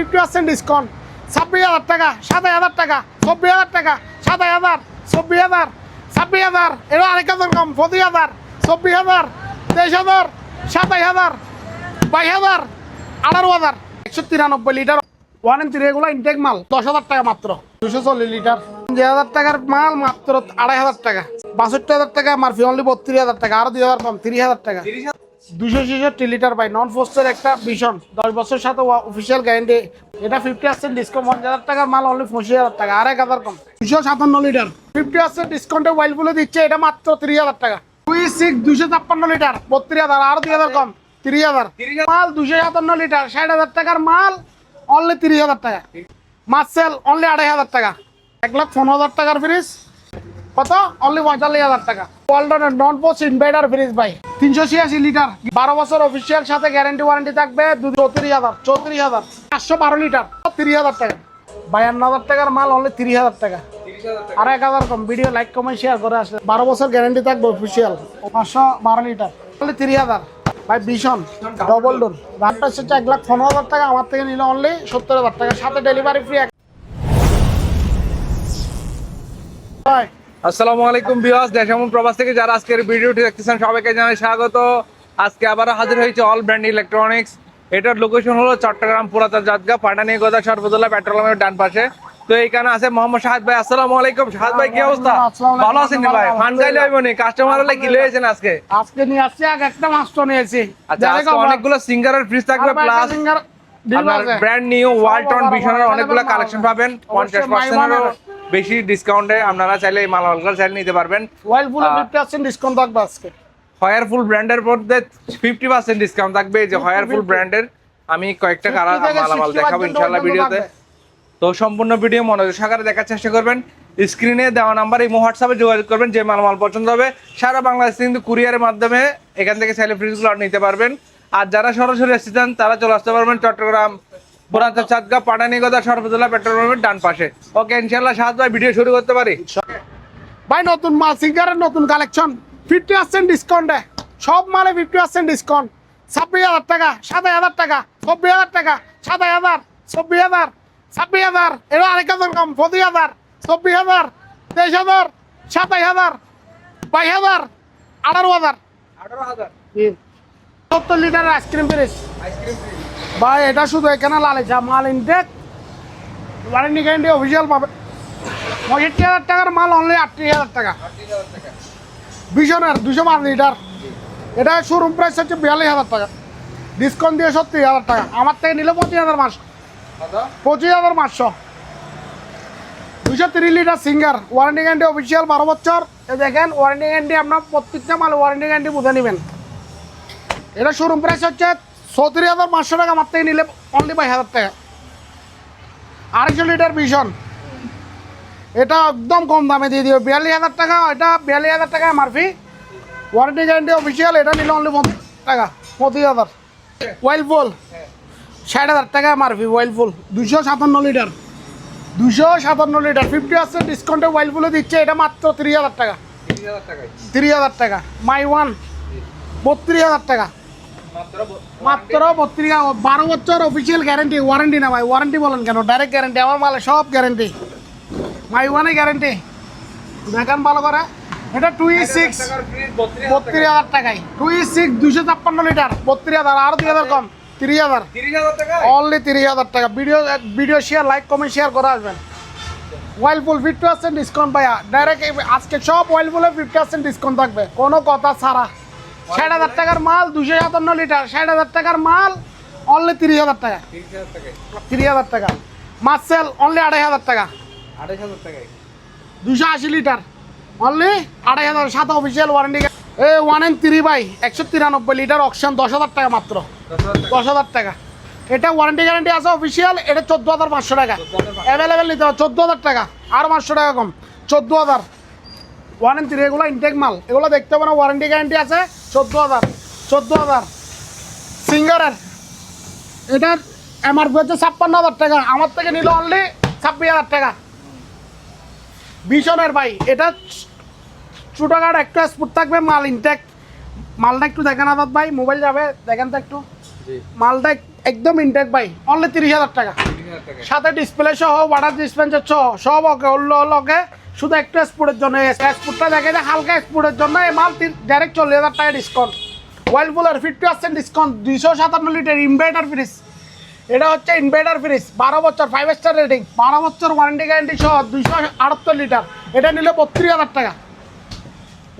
Fifty percent discount ছাব্বিশ হাজার টাকা, সাতাশ হাজার টাকা, চব্বিশ হাজার টাকা, সাতাশ হাজার, চব্বিশ হাজার, ছাব্বিশ হাজার এবার আরেক হাজার কম, পঁচিশ হাজার, চব্বিশ হাজার, তেইশ হাজার, সাতাশ হাজার, বাইশ হাজার, আঠারো হাজার। একশো তিরানব্বই লিটার ওয়ান থ্রি এগুলো ইনটেক মাল, দশ হাজার টাকা মাত্র। দুশো চল্লিশ লিটার। পঞ্চাশ হাজার টাকার মাল মাত্র আড়াই হাজার টাকা। বাষট্টি হাজার টাকা, মারফি অনলি বত্রিশ হাজার টাকা আরও দুই হাজার কম, তিরিশ হাজার টাকা। দুশো ছেষট্টি লিটার বাই নন ফোস্টের একটা ভীষণ। দশ বছর সাথে অফিসিয়াল গ্যারেন্টি এটা ফিফটি পার্সেন্ট ডিসকাউন্ট পঞ্চাশ হাজার টাকার মাল অনলি পঁচিশ হাজার টাকা আর এক হাজার কম। দুশো সাতান্ন লিটার। ফিফটি পার্সেন্ট ডিসকাউন্টে ওয়াইল বলে দিচ্ছে এটা মাত্র তিরিশ হাজার টাকা। দুই সিক্স দুশো ছাপ্পান্ন লিটার বত্রিশ হাজার আরও দুই হাজার কম তিরিশ হাজার। মাল দুশো সাতান্ন লিটার ষাট হাজার টাকার মাল অনলি তিরিশ হাজার টাকা। মার্সেল অনলি আড়াই হাজার টাকা। এক লাখ পনেরো হাজার টাকার ফ্রিজ কত? অনলি পঁয়তাল্লিশ হাজার টাকা। ওয়ালটনের নন পোস্ট ইনভার্টার ফ্রিজ ভাই। তিনশো ছিয়াশি লিটার বারো বছর অফিসিয়াল সাথে গ্যারান্টি ওয়ারেন্টি থাকবে। চৌত্রিশ হাজার চৌত্রিশ হাজার পাঁচশো বারো লিটার তিরিশ হাজার টাকা। বায়ান্ন হাজার টাকার মাল অনলি তিরিশ হাজার টাকা। আর এক হাজার কম। ভিডিও লাইক কমেন্ট শেয়ার করে আসলে। বারো বছর গ্যারান্টি থাকবে অফিসিয়াল পাঁচশো বারো লিটার অনলি তিরিশ হাজার। ভাই, ভীষণ। ডবল ডোর দামটা হচ্ছে এক লাখ পনেরো হাজার টাকা। আমার থেকে নিলে অনলি সত্তর হাজার টাকা। সাথে ডেলিভারি ফ্রি হয় আসসালামু আলাইকুম বিয়াস দেশ এবং প্রবাস থেকে যারা আজকের ভিডিওটি দেখতেছেন সবাইকে জানাই স্বাগত। আজকে আবারও হাজির হয়েছে অল ব্র্যান্ড ইলেকট্রনিক্স এটার লোকেশন হলো চট্টগ্রাম পুরাতন জাতগা পাটানি গোদা সর্বদোলা পেট্রোল পাম্পের ডান পাশে। তো এইখানে আছে মোহাম্মদ শাহাদ ভাই আসসালামু আলাইকুম। শাহাদ ভাই কি অবস্থা? ভালো আছেন ভাই? ফান গাইলে হইব নি? কাস্টমার হলে কি লয়েছেন আজকে? আজকে নিয়ে আসছি এক একটা মাস্টার নিয়েছি। আচ্ছা আজকে অনেকগুলো সিঙ্গারের ফ্রিজ থাকবে প্লাস আপনার ব্র্যান্ড নিউ ওয়ালটন ভিশনের অনেকগুলো কালেকশন পাবেন পঞ্চাশ পার্সেন্টেরও বেশি ডিসকাউন্টে আপনারা চাইলে এই মাল অলগার চাইলে নিতে পারবেন। ওয়াইলফুল ফিফটি পার্সেন্ট ডিসকাউন্ট থাকবে আজকে। হয়ারফুল ব্র্যান্ডের মধ্যে ফিফটি পার্সেন্ট ডিসকাউন্ট থাকবে এই যে হয়ারফুল ব্র্যান্ডের আমি কয়েকটা 50 কারা থেকে মালামাল দেখাবো ইনশাল্লাহ ভিডিওতে। তো সম্পূর্ণ ভিডিও মনোযোগ সহকারে দেখার চেষ্টা করবেন। স্ক্রিনে দেওয়া নাম্বার এই হোয়াটসঅ্যাপে যোগাযোগ করবেন যে মালামাল পছন্দ হবে। সারা বাংলাদেশে কিন্তু কুরিয়ারের মাধ্যমে এখান থেকে চাইলে ফ্রিজগুলো নিতে পারবেন। আর যারা সরাসরি চান তারা চলে আসতে পারবেন চট্টগ্রাম পুরাতন চাঁদগা পাটানিগদা সর্বদোলা পেট্রোল পাম্পের ডান পাশে। ওকে ইনশাল্লাহ সাহায্য ভাই ভিডিও শুরু করতে পারি? ভাই নতুন মাল সিঙ্গারের নতুন কালেকশন। ফিফটি পার্সেন্ট ডিসকাউন্টে সব মালে ফিফটি পার্সেন্ট ডিসকাউন্ট ছাব্বিশ হাজার টাকা সাতাশ হাজার টাকা চব্বিশ হাজার টাকা সাতাশ হাজার চব্বিশ হাজার ছাব্বিশ হাজার এবার আরেক হাজার কম পঁচিশ হাজার চব্বিশ হাজার তেইশ হাজার সাতাশ হাজার বাইশ হাজার আঠারো হাজার। আঠারো হাজার। সত্তর লিটারের আইসক্রিম ফ্রিজ ভাই এটা শুধু এখানে লালেছা মাল ইনটেক ওয়ারেন্টি গ্যারেন্টি অফিসিয়াল পাবে। পঁয়ষট্টি হাজার টাকার মাল অনলি আটত্রিশ হাজার টাকা। ভীষণের দুশো পাঁচ লিটার এটা শোরুম প্রাইস হচ্ছে বিয়াল্লিশ হাজার টাকা। ডিসকাউন্ট দিয়ে সত্তর হাজার টাকা। আমার থেকে নিলে পঁচিশ হাজার মাস পঁচিশ হাজার পাঁচশো। দুশো তিরিশ litre Singer warranty guarantee official বারো বছর। দেখেন ওয়ারেন্টি গ্যারেন্টি আপনার প্রত্যেকটা মাল ওয়ারেন্টি গ্যারেন্টি বুঝে নেবেন। এটা শোরুম প্রাইস হচ্ছে চৌত্রিশ হাজার পাঁচশো টাকা আমার থেকে নিলে অনলি বাইশ হাজার টাকা। আড়াইশো লিটার ভীষণ। এটা একদম কম দামে দিয়ে দিবে বিয়াল্লিশ হাজার টাকা এটা বিয়াল্লিশ হাজার টাকা এমআরপি ওয়ারেন্টি গ্যারেন্টি অফিসিয়াল এটা নিলে অনলি পঁচিশ টাকা পঁচিশ হাজার। ওয়াইল ফুল ষাট হাজার টাকা এমআরপি ওয়াইল ফুল দুশো সাতান্ন লিটার। দুশো সাতান্ন লিটার ফিফটি পার্সেন্ট ডিসকাউন্টে ওয়াইল ফুলে দিচ্ছে এটা মাত্র তিরিশ হাজার টাকা। তিরিশ হাজার টাকা। মাই ওয়ান বত্রিশ হাজার টাকা। মাত্র বত্রিশ বারো বছর অফিসিয়াল গ্যারেন্টি ওয়ারেন্টি না ভাই ওয়ারেন্টি বলেন কেন? ডাইরেক্ট গ্যারেন্টি আমার মালে সব গ্যারেন্টি মাই ওয়ানে গ্যারেন্টি দেখান ভালো করে। এটা টু সিক্স বত্রিশ হাজার টাকায়। টু সিক্স দুশো ছাপ্পান্ন লিটার বত্রিশ হাজার আরও দুই হাজার কম তিরিশ হাজার। অনলি তিরিশ হাজার টাকা। Video video share like comment share করে আসবেন। ওয়াইলফুল ফিফটি পার্সেন্ট ডিসকাউন্ট পাইয়া ডাইরেক্ট আজকে সব ওয়াইলফুলে ফিফটি পার্সেন্ট ডিসকাউন্ট থাকবে। কোনো কথা ছাড়া। ষাট হাজার টাকার মাল দুশো সাতান্ন লিটার। ষাট হাজার টাকার মাল অনলি তিরিশ হাজার টাকা। তিরিশ হাজার টাকা। টাকা মার্সেল অনলি আড়াই হাজার টাকা। আড়াইশ হাজার টাকায় দুশো আশি লিটার। অনলি আড়াই হাজার। সাত official warranty A one N three by একশো তিরানব্বই লিটার অকশন দশ হাজার টাকা মাত্র। দশ হাজার টাকা। টাকা এটা ওয়ারেন্টি গ্যারান্টি আছে অফিসিয়াল এটা চোদ্দ হাজার পাঁচশো টাকা। অ্যাভেলেবেল নিতে হবে, চোদ্দ হাজার টাকা। আর পাঁচশো টাকা কম। চোদ্দ হাজার। ওয়ান এন থ্রি এগুলো ইনটেক মাল। এগুলো দেখতে না ওয়ারেন্টি গ্যারান্টি আছে। চোদ্দ হাজার চোদ্দ হাজার। সিঙ্গারের এটার এমআরপি হচ্ছে ছাপ্পান্ন হাজার টাকা। আমার থেকে নিল অনলি ছাব্বিশ হাজার টাকা। ভীষণের ভাই এটা ছোটোখাটো একটু স্পুট থাকবে মাল ইনটেক মালটা একটু দেখেন আদাত ভাই মোবাইল যাবে দেখেন তো একটু। মালটা একদম ইনটেক ভাই অনলি তিরিশ হাজার টাকা। সাথে ডিসপ্লে সহ ওয়াটার ডিসপেন্সার সহ সব ওকে অন্য ওকে। শুধু একটা স্পোর্টের জন্য স্পোর্টটা দেখে যে হালকা স্পোর্টের জন্য এই মাল ডাইরেক্ট চল্লিশ হাজার টাকা ডিসকাউন্ট ওয়াইলফুলের ফিফটি পার্সেন্ট ডিসকাউন্ট দুইশো সাতান্ন লিটার ইনভার্টার ফ্রিজ এটা হচ্ছে ইনভার্টার ফ্রিজ বারো বছর ফাইভ স্টার রেটিং বারো বছর ওয়ারেন্টি গ্যারেন্টি সহ দুইশো আটাত্তর লিটার এটা নিলে বত্রিশ হাজার টাকা।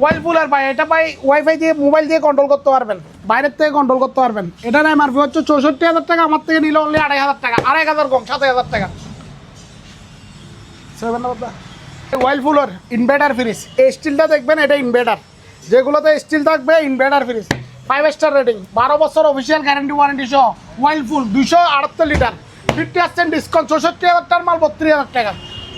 ওয়াইলফুলের ভাই, এটা ভাই ওয়াইফাই দিয়ে মোবাইল দিয়ে কন্ট্রোল করতে পারবেন। বাইরের থেকে কন্ট্রোল করতে পারবেন। এটার এমআরপি হচ্ছে চৌষট্টি হাজার টাকা, আমার থেকে নিলে অনলি আড়াই হাজার টাকা, আড়াই হাজার কম সাত হাজার টাকা। সেভেন ওয়াইলফুলের ইনভার্টার ফ্রিজ এই স্টিলটা দেখবেন, এটা ইনভার্টার যেগুলোতে স্টিল থাকবে inverter fridge five star rating বারো বছর অফিসিয়াল গ্যারেন্টি ওয়ারেন্টি সহ ওয়াইলফুল দুশো আটাত্তর লিটার ফিফটি পার্সেন্ট ডিসকাউন্ট চৌষট্টি হাজার টাকার মাল, বত্রিশ হাজার টাকা।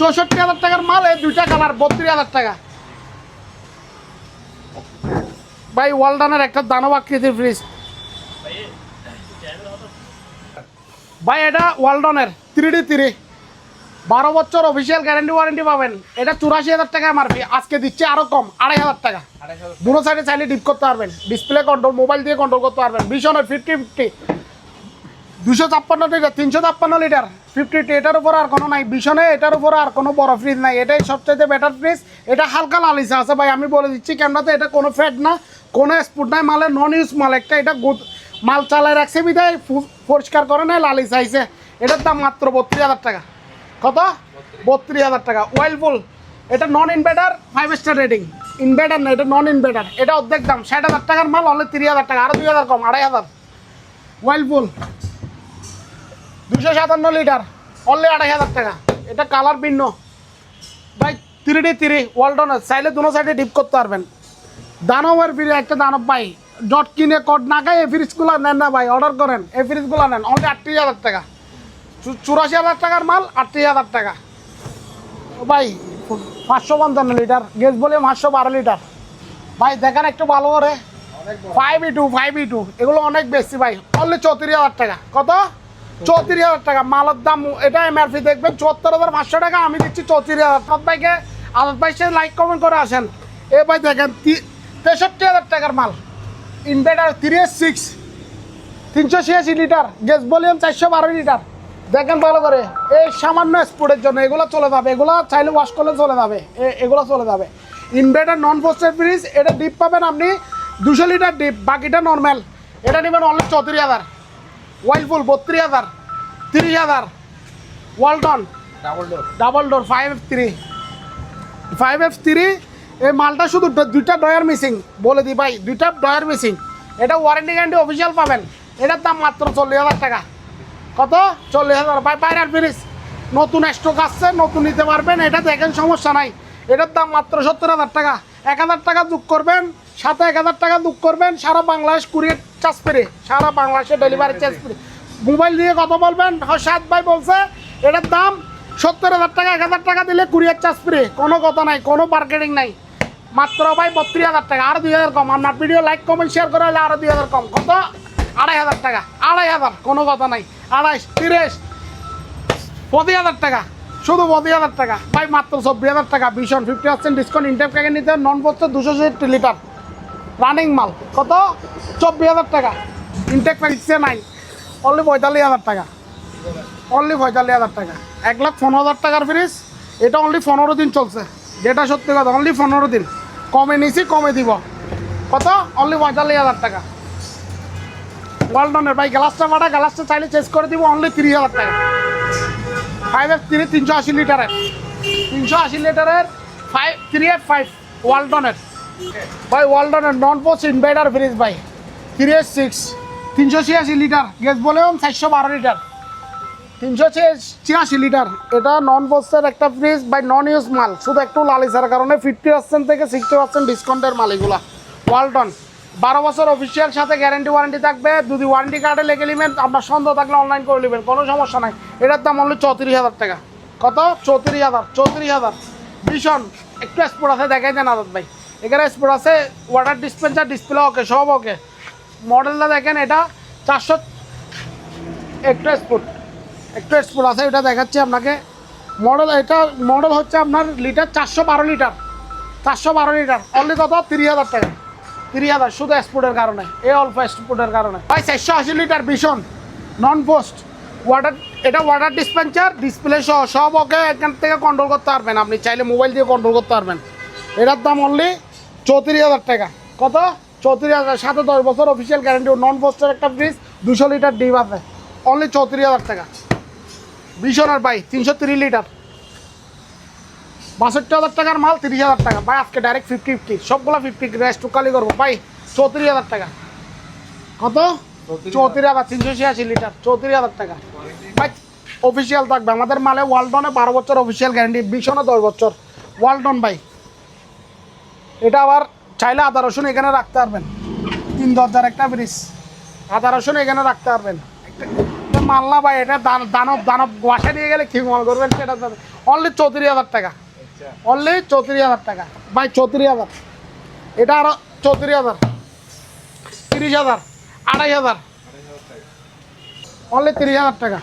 চৌষট্টি হাজার টাকার মাল, এই দুইটা কালার বত্রিশ হাজার টাকা। ভাই ওয়ালডানের একটা দানব আকৃতির ফ্রিজ ভাই, এটা ওয়ালডনের থ্রি ডি থ্রি বারো বছর অফিসিয়াল গ্যারান্টি ওয়ারেন্টি পাবেন। এটা চুরাশি হাজার টাকা এমআরপি আজকে দিচ্ছে আরও কম আড়াই হাজার টাকা। দুটো সাইডে চাইলে ডিপ করতে পারবেন। ডিসপ্লে কন্ট্রোল মোবাইল দিয়ে কন্ট্রোল করতে পারবেন। ভীষণের ফিফটি ফিফটি দুশো ছাপ্পান্ন লিটার তিনশো ছাপ্পান্ন লিটার ফিফটি এটার উপর আর কোনো নাই। ভীষণে এটার উপর আর কোনো বড় ফ্রিজ নাই। এটাই সবচেয়ে বেটার ফ্রিজ এটা হালকা লালিসা আছে ভাই আমি বলে দিচ্ছি কেমনাতে এটা কোনো ফ্যাট না। কোনো স্পুট নাই। মালে নন ইউজ মাল। একটা এটা মাল চালায় রাখছে বিদায় পরিষ্কার করে নেয় লালিস আইছে। এটার দাম মাত্র বত্রিশ হাজার টাকা। কত? বত্রিশ হাজার টাকা। ওয়েলফুল এটা non inverter five star rating inverter না, এটা নন ইনভার্টার এটা অর্ধেক দাম, ষাট হাজার টাকার মাল অনলি তিরিশ হাজার টাকা আরও দুই হাজার কম, আড়াই হাজার। ওয়েলফুল দুশো সাতান্ন লিটার অনলি আড়াই হাজার টাকা। এটা কালার ভিন্ন। ভাই থ্রি ডি থ্রি ওয়ালটনের চাইলে দুনো সাইডে ডিপ করতে পারবেন। দানবের ফ্রিজ একটা দানব ভাই ডট কিনে কট না খাই এই ফ্রিজগুলো নেন না ভাই অর্ডার করেন। এই ফ্রিজগুলো নেন অনলি আটত্রিশ হাজার টাকা। চুরাশি হাজার টাকার মাল আটত্রিশ হাজার টাকা। ও ভাই পাঁচশো পঞ্চান্ন লিটার গ্যাস বলে পাঁচশো বারো লিটার। ভাই দেখেন একটু ভালো করে। Five E two five E two এগুলো অনেক বেশি ভাই। অনলি চৌত্রিশ হাজার টাকা। কত? চৌত্রিশ হাজার টাকা। মালের দাম এটা এমআরপি দেখবেন চুয়াত্তর হাজার পাঁচশো টাকা আমি দিচ্ছি চৌত্রিশ হাজার। সব ভাইকে আদার ভাই সে লাইক কমেন্ট করে আসেন। এ ভাই দেখেন তেষট্টি হাজার টাকার মাল। ইনভার্টার থ্রি সিক্স তিনশো ছিয়াশি লিটার গ্যাস ভলিউম চারশো বারো লিটার। দেখেন ভালো করে। এই সামান্য স্পোর্টের জন্য এগুলো চলে যাবে। এগুলো চাইলে ওয়াশ করলে চলে যাবে। এ- এগুলো চলে যাবে। ইনভার্টার নন পোস্টেড ফ্রিজ এটা ডিপ পাবেন আপনি দুশো লিটার ডিপ বাকিটা নর্মাল এটা নেবেন অনলি চৌত্রিশ হাজার। ওয়াইলফুল বত্রিশ হাজার তিরিশ হাজার। Walton double door double door five F three five F three এই মালটা শুধু দুইটা ডয়ার মিসিং বলে দিই ভাই দুইটা ডয়ার মিসিং এটা ওয়ারেন্টি গ্যারান্টি অফিসিয়াল পাবেন। এটার দাম মাত্র চল্লিশ হাজার টাকা। কত? চল্লিশ হাজার। ভাই বাইরের ফ্রিজ নতুন স্টক আসছে, নতুন নিতে পারবেন। এটা দেখেন, সমস্যা নাই। এটার দাম মাত্র সত্তর হাজার টাকা। এক হাজার টাকা যোগ করবেন, সাথে এক হাজার টাকা যোগ করবেন, সারা বাংলাদেশ কুরিয়ার চার্জ পেরে সারা বাংলাদেশে ডেলিভারি চার্জ পেরে মোবাইল দিয়ে কথা বলবেন সাত ভাই বলছে, এটার দাম সত্তর হাজার টাকা, এক হাজার টাকা দিলে কুরিয়ার চার্জ ফ্রি কোনো কথা নাই, কোনো মার্কেটিং নাই। মাত্র ভাই বত্রিশ হাজার টাকা। আরও দুই হাজার কম। আপনার ভিডিও লাইক কমেন্ট শেয়ার করে হলে আরও দুই হাজার কম। কত? আড়াই হাজার টাকা, আড়াই হাজার, কোনো কথা নাই। আড়াইশ, তিরিশ, পঁচিশ হাজার টাকা, শুধু পঁচিশ হাজার টাকা। ভাই, মাত্র চব্বিশ হাজার টাকা ভীষণ ফিফটি পার্সেন্ট ডিসকাউন্ট ইন্টার প্যাকে নিতে নন বছর দুশো ছেষট্টি লিটার। রানিং মাল, কত? চব্বিশ হাজার টাকা। ইনটেক দিচ্ছে নাই অনলি পঁয়তাল্লিশ হাজার টাকা। অনলি পঁয়তাল্লিশ হাজার টাকা। এক লাখ পনেরো হাজার টাকার ফ্রিজ এটা অনলি পনেরো দিন চলছে। যেটা সত্যি কথা অনলি পনেরো দিন। কমে নিছি, কমে দিব। কত? অনলি পঁয়তাল্লিশ হাজার টাকা। ওয়ালটনের ভাই গ্লাসটা বাটা গ্লাসটা চাইলে চেঞ্জ করে দিব অনলি তিরিশ হাজার টাকা। ফাইভ এফ থ্রি তিনশো আশি লিটারের তিনশো আশি লিটারের ফাইভ থ্রি এফ ফাইভ ওয়ালটনের ভাই ওয়ালটনের নন পোস্ট ইনভার্টার ফ্রিজ ভাই। থ্রি এফ সিক্স তিনশো ছিয়াশি লিটার গ্যাস বলেও চারশো বারো লিটার তিনশো ছিয়াশি লিটার এটা নন পোস্টের একটা ফ্রিজ বাই নন ইউজ মাল। শুধু একটু লালিসার কারণে ফিফটি পার্সেন্ট থেকে সিক্সটি পার্সেন্ট ডিসকাউন্টের মাল এগুলা। ওয়ালটন বারো বছর অফিসিয়াল সাথে গ্যারেন্টি ওয়ারেন্টি থাকবে। যদি ওয়ারেন্টি কার্ডে লেগে নেবেন, আপনার সন্দেহ থাকলে অনলাইন করে নেবেন। কোনো সমস্যা নাই। এটার দাম অনলি চৌত্রিশ হাজার টাকা। কত? চৌত্রিশ হাজার চৌত্রিশ হাজার। ভীষণ। একটু স্পোর্ট আছে, দেখাই দেন আদাত ভাই। এখানে স্পোর্ট আছে ওয়াটার ডিসপেন্সার ডিসপ্লে ওকে সব ওকে মডেলটা দেখেন, এটা চারশো একটু স্পোর্ট একটু স্পোর্ট আছে, এটা দেখাচ্ছি আপনাকে। মডেল, এটা মডেল হচ্ছে আপনার লিটার চারশো বারো লিটার চারশো বারো লিটার অনলি কত? তিরিশ হাজার টাকা। তিরিশ হাজার শুধু স্পোর্টের কারণে এই অল্প স্পোর্টের কারণে। ভাই, চারশো আশি লিটার ভীষণ নন পোস্ট ওয়াটার এটা ওয়াটার ডিসপেন্সার ডিসপ্লে সহ সব ওকে এখান থেকে কন্ট্রোল করতে পারবেন। আপনি চাইলে মোবাইল দিয়ে কন্ট্রোল করতে পারবেন। এটার দাম অনলি চৌত্রিশ হাজার টাকা। কত? চৌত্রিশ হাজার, সাথে দশ বছর অফিসিয়াল গ্যারান্টি নন পোস্টের একটা ফ্রিজ দুশো লিটার ডিপ আছে। অনলি চৌত্রিশ হাজার টাকা। ভীষণ বিশনের বাই তিনশো তিরিশ লিটার বাষট্টি হাজার টাকার মাল তিরিশ হাজার টাকা। ভাই আজকে ডাইরেক্ট ফিফটি ফিফটি সবগুলো ফিফটি রেস্ট টুকালি করব। ভাই চৌত্রিশ হাজার টাকা। কত? চৌত্রিশ হাজার। তিনশো ছিয়াশি লিটার। চৌত্রিশ হাজার টাকা। ভাই অফিসিয়াল থাকবে। আমাদের মালে ওয়ালটনে বারো বছর অফিসিয়াল গ্যারান্টি বিশনে দশ বছর। ওয়ালটন ভাই এটা আবার চাইলে আদা রসুন এখানে রাখতে পারবেন। তিন দরজার একটা ব্রিজ আদা রসুন এখানে রাখতে পারবেন। মাল না ভাই এটা দান- দানব দানব বাসা নিয়ে গেলে কি মনে করবেন সেটা অনলি চৌত্রিশ হাজার টাকা। অনলি চৌত্রিশ হাজার টাকা। ভাই, চৌত্রিশ হাজার। এটা আরও চৌত্রিশ হাজার। তিরিশ হাজার, আড়াই হাজার। অনলি তিরিশ হাজার টাকা।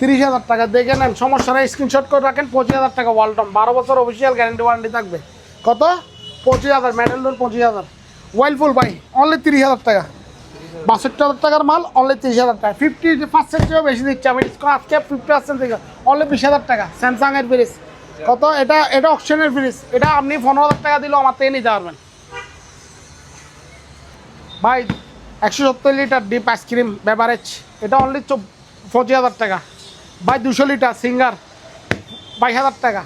তিরিশ হাজার টাকা। দেখে নেন সমস্যা নেই স্ক্রিনশট করে রাখেন, পঁচিশ হাজার টাকা ওয়ালটন বারো বছর অফিসিয়াল গ্যারান্টি ওয়ারেন্টি থাকবে। কত? পঁচিশ হাজার মেডেল ডোর পঁচিশ হাজার। ওয়াইলফুল ভাই অনলি তিরিশ হাজার টাকা। বাষট্টি হাজার টাকার মাল অনলি তিরিশ হাজার টাকা। ফিফটি পার্সেন্ট বেশি দিচ্ছে। আমি আজকে ফিফটি পার্সেন্ট থেকে অনলি বিশ হাজার টাকা। স্যামসাংয়ের ফ্রিজ কত? এটা এটা অকশনের ফ্রিজ এটা আপনি পনেরো হাজার টাকা দিলেও আমার থেকে নিতে পারবেন। ভাই, একশো সত্তর litre deep ice cream beverage এটা অনলি পঁচিশ হাজার টাকা। ভাই, দুশো লিটার সিঙ্গার বাইশ হাজার টাকা।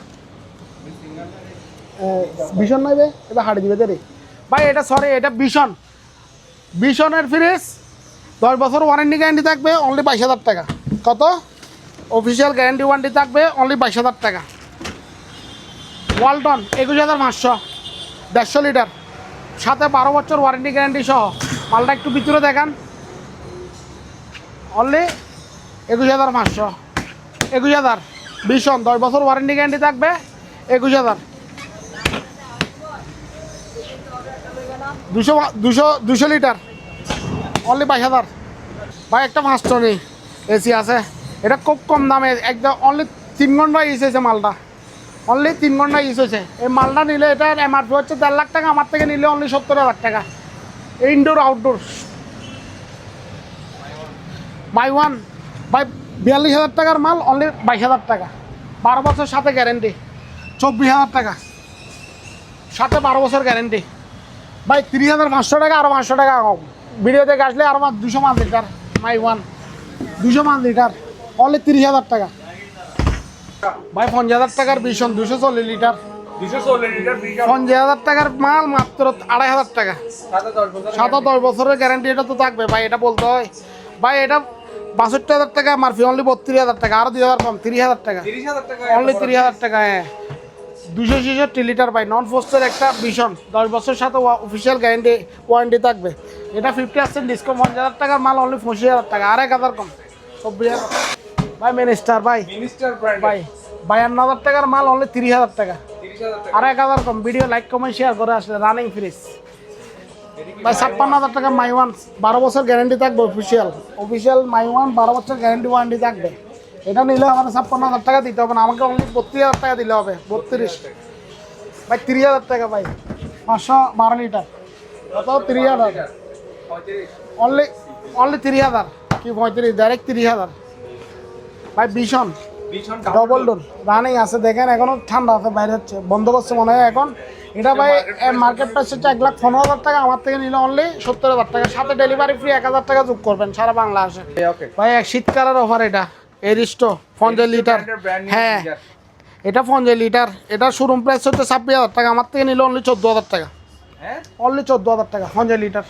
ভীষণ নইবে এটা হাড়ি দিবে দেরি। ভাই, এটা সরি এটা ভীষণ। ভীষণের ফ্রিজ দশ বছর ওয়ারেন্টি গ্যারান্টি থাকবে অনলি বাইশ হাজার টাকা। কত? অফিসিয়াল গ্যারান্টি ওয়ারেন্টি থাকবে অনলি বাইশ হাজার টাকা। ওয়ালটন একুশ হাজার পাঁচশো। দেড়শো লিটার। সাথে বারো বছর ওয়ারেন্টি গ্যারান্টি সহ। মালটা একটু ভিতরে দেখান। অনলি একুশ হাজার পাঁচশো। একুশ হাজার। ভীষণ। দশ বছর ওয়ারেন্টি গ্যারান্টি থাকবে। একুশ হাজার। দুশো দুশো দুশো লিটার। অনলি বাইশ হাজার। ভাই, একটা মাস্টার নেই। এসি আছে। এটা খুব কম দামে। একদম অনলি তিন ঘণ্টা ইউজ হয়েছে মালটা। অনলি তিন ঘণ্টা ইউজ হয়েছে। এই মালটা নিলে এটার এমআরপি হচ্ছে দেড় লাখ টাকা, আমার থেকে নিলে অনলি সত্তর হাজার টাকা। Indoor outdoor by one by বিয়াল্লিশ হাজার টাকার মাল অনলি বাইশ হাজার টাকা। বারো বছর সাথে গ্যারেন্টি চব্বিশ হাজার টাকা। সাথে বারো বছর গ্যারেন্টি ভাই, তিরিশ হাজার পাঁচশো টাকা আরও পাঁচশো টাকা কম ভিডিও দেখে আসলে আরও দুশো পাঁচ লিটার। মাই ওয়ান দুশো পাঁচ লিটার। অনলি তিরিশ হাজার টাকা। ভাই পঞ্চাশ হাজার টাকার ভীষণ দুশো চল্লিশ লিটার। পঞ্চাশ হাজার টাকার মাল মাত্র আড়াই হাজার টাকা। সাত দশ বছরের গ্যারান্টি এটা তো থাকবে ভাই এটা বলতে হয়। ভাই এটা বাষট্টি হাজার টাকা মারফি অনলি বত্রিশ হাজার টাকা দুই হাজার কম তিরিশ হাজার টাকা। অনলি তিরিশ হাজার টাকা হ্যাঁ। দুশো ছেষট্টি লিটার ভাই নন একটা ভীষণ। দশ বছর সাথে অফিসিয়াল গ্যারান্টি ওয়ারেন্টি থাকবে। এটা ফিফটি পার্সেন্ট ডিসকাউন্ট পঞ্চাশ হাজার টাকার মাল অনলি পঁচিশ হাজার টাকা আর এক হাজার কম চব্বিশ হাজার। ভাই মিনিস্টার ভাই। মিনিস্টার ব্র্যান্ড ভাই বায়ান্ন হাজার টাকার মাল অনলি তিরিশ হাজার টাকা। আর এক হাজার কম ভিডিও লাইক কমেন্ট শেয়ার করে আসলে রানিং ফ্রিজ ভাই ছাপ্পান্ন হাজার টাকা মাই ওয়ান বারো বছর গ্যারেন্টি থাকবে অফিসিয়াল অফিসিয়াল মাই ওয়ান বারো বছর গ্যারেন্টি ওয়ারেন্টি থাকবে। এটা নিলে আমাদের ছাপ্পান্ন হাজার টাকা দিতে হবে না আমাকে অনলি বত্রিশ হাজার টাকা দিলে হবে বত্রিশ। ভাই তিরিশ হাজার টাকা ভাই। পাঁচশো বারো লিটার। কত? তিরিশ হাজার অনলি অনলি তিরিশ হাজার কি পঁয়ত্রিশ? ডাইরেক্ট তিরিশ হাজার ভাই ভীষণ। ডবল ডোর রানিং আছে দেখেন এখনও ঠান্ডা আছে বাইরে হচ্ছে বন্ধ করছে মনে হয় এখন। এটা ভাই মার্কেট প্রাইস হচ্ছে এক লাখ পনেরো হাজার টাকা আমার থেকে নিলে অনলি সত্তর হাজার টাকা। সাথে ডেলিভারি ফ্রি এক হাজার টাকা যোগ করবেন সারা বাংলা আসে ভাই এক শীতকালের অফার এটা এরিস্টো পঞ্চাশ লিটার হ্যাঁ। এটা পঞ্চাশ লিটার এটা শোরুম প্রাইস হচ্ছে ছাব্বিশ হাজার টাকা আমার থেকে নিলে অনলি চোদ্দ হাজার টাকা। হ্যাঁ? অনলি চোদ্দ হাজার টাকা পঞ্চাশ লিটার